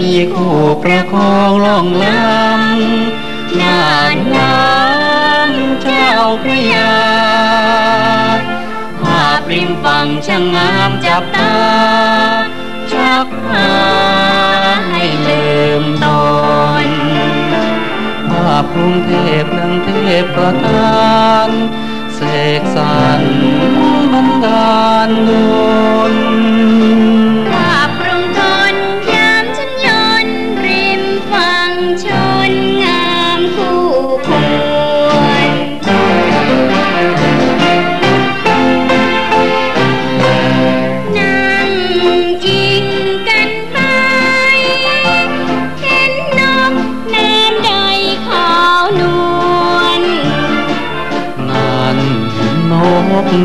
มีคู่ประคองล่องลำน่านน้ำเจ้าพระยาภาพริมฝั่งช่างงามจับตาชักพาให้ลืมตอนภาพกรุงเทพดังเทพประทานเสกสรรบันดาลดลภ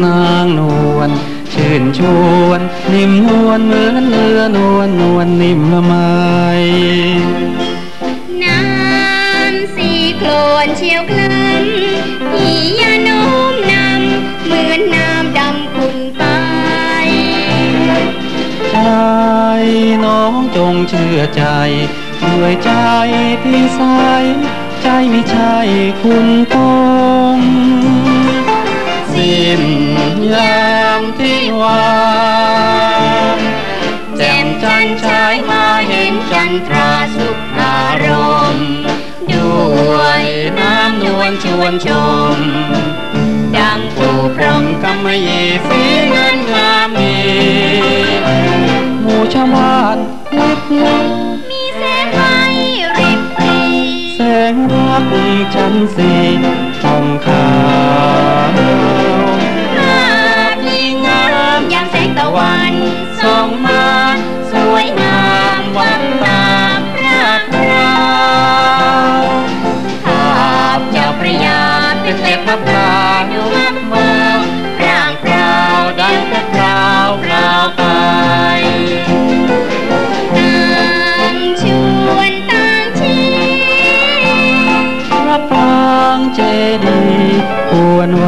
นางนวลชื่นชวนนิ่มนวลเหมือนเรือนวลนวลนิ่มละไมน้ำสีโคลนเชียวคล้ำที่ยาโน้มนำเหมือนน้ำดำขุ่นไปใจน้องจงเชื่อใจด้วยใจที่ใสใจไม่ใช่คุณตง สิ้นยามที่วางแจ่มจันทร์ฉายมาเห็นจันทราสุขอารมณ์ด้วยน้ำนวลชวนชม ดังผู้พรหมกำมะหยี่สีเงินงามมีหมู่ชาวบ้านลิบลับมีแสงไฟริบหรีแสงรักฉันสีทองขาว ควรไหว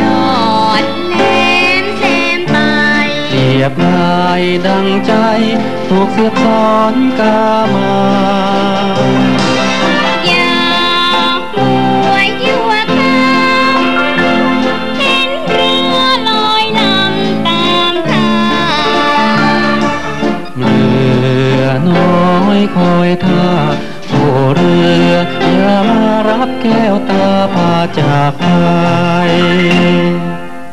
ยอดแหลมแซมไปเรียบลายดังใจ ถูกเสียบซ้อนกามาอยากมวยยั่วเขาเห็นเรือลอยลำตามทางเรือน้อยคอยท่าโอ้เรืออย่ามา รับแก้วตาพาจากไป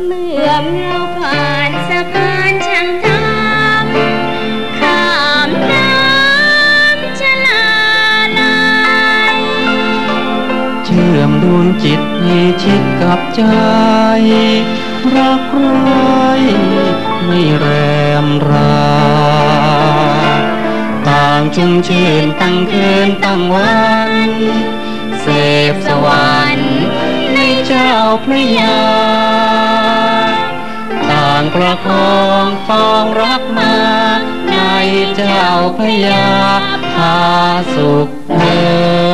เมื่อเราผ่านสะพานช่างทำข้ามน้ำชะลาลายเชื่อมดวงจิตให้ชิดกับใจ รักใครไม่แรมราต่างชุ่มชื่นตั้งคืนตั้งวัน พระยา ต่างประคองฟองรักมา ในเจ้าพระยาพาสุขเธอ